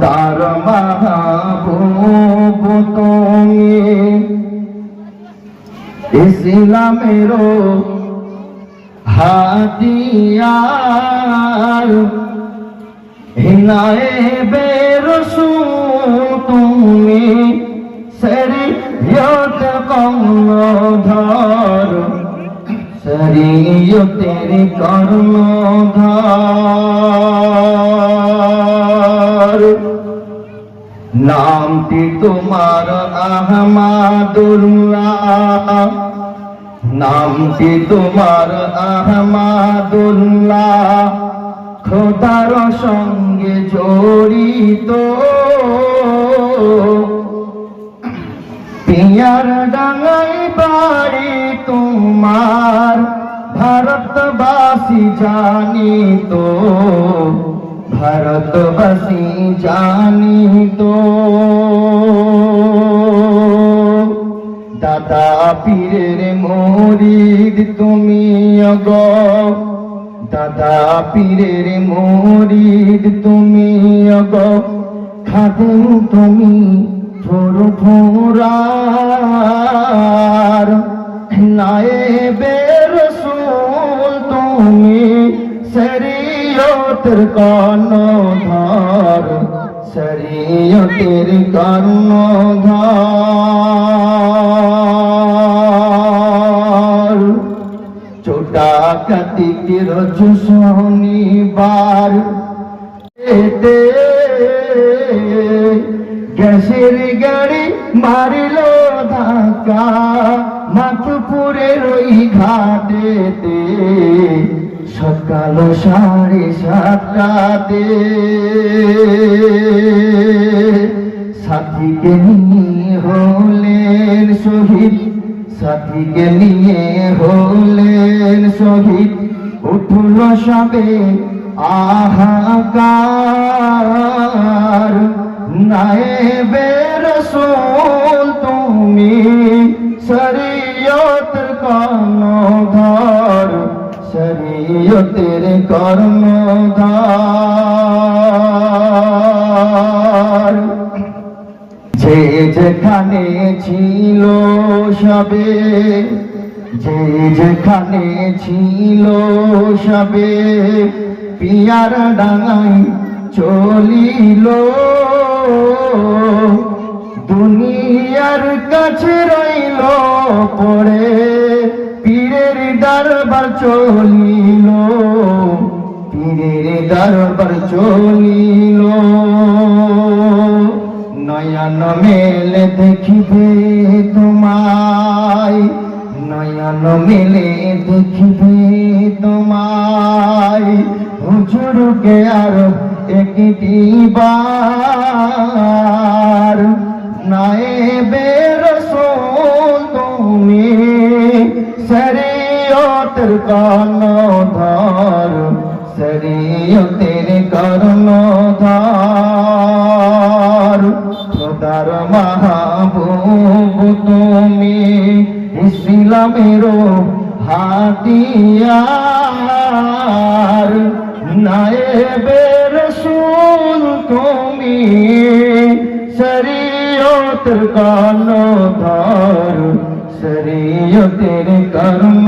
খোদার মাহবুব তুমি ইসলামেরও হাতিয়ার। হিনায়ে বেরসু তুমি শরীয়ত কর্ণধর শরীয়তের কর্ণধর নামটি তোমার আহমাদুল্লাহ নামটি তোমার আহমাদুল্লাহ খোদার সঙ্গে জড়িত। পিয়ার ডাঙাই বাড়ি তোমার, ভারতবাসী জানিত। ভারতবাসী জানিত। দাদা পীরের মরিদ তুমি অগ। দাদা পীরের মরিদ তুমি অগ। খাদেন তুমি ছোর ফোরার নায়েবে শরীয়তের কর্ণধার শরীয়তের কর্ণধার ছোটা কাতিক রজ শনিবার, এতে গ্যাসের গাড়ি মারিল ধাক্কা, মাথুপুরের ওই ঘাটেতে। সকাল সাড়ে সাতটাতে সাথীকে নিয়ে হলেন শহীদ, সাথীকে নিয়ে হলেন শহীদ। উঠল সবে আহাকার নায়েবে রসুল তুমি শরীয়ত কর্ণধার শরীয়তের কর্ণধার যে যেখানে ছিল সবে, যে যেখানে ছিল সবে, পিয়ার ডাঙাই চলিল। দুনিয়ার কাছে রইল পড়ে, পীরের দরবার চলিল। দরবার চলিল নয়ন মেলে দেখিবে তোমায়, নয়ন মেলে দেখিবে তোমায়। হুজুরকে আর একটি বার নায়েবে রসুল তুমি, শরীয়তের কর্ণধার। শরীয়তের কর্ণধার খোদার মাহবুব তুমি ইসলামেরও হাতিয়ার। নায়েবে রসুল তুমি শরীয়তের কর্ণধার। শরীয়তের কর্ম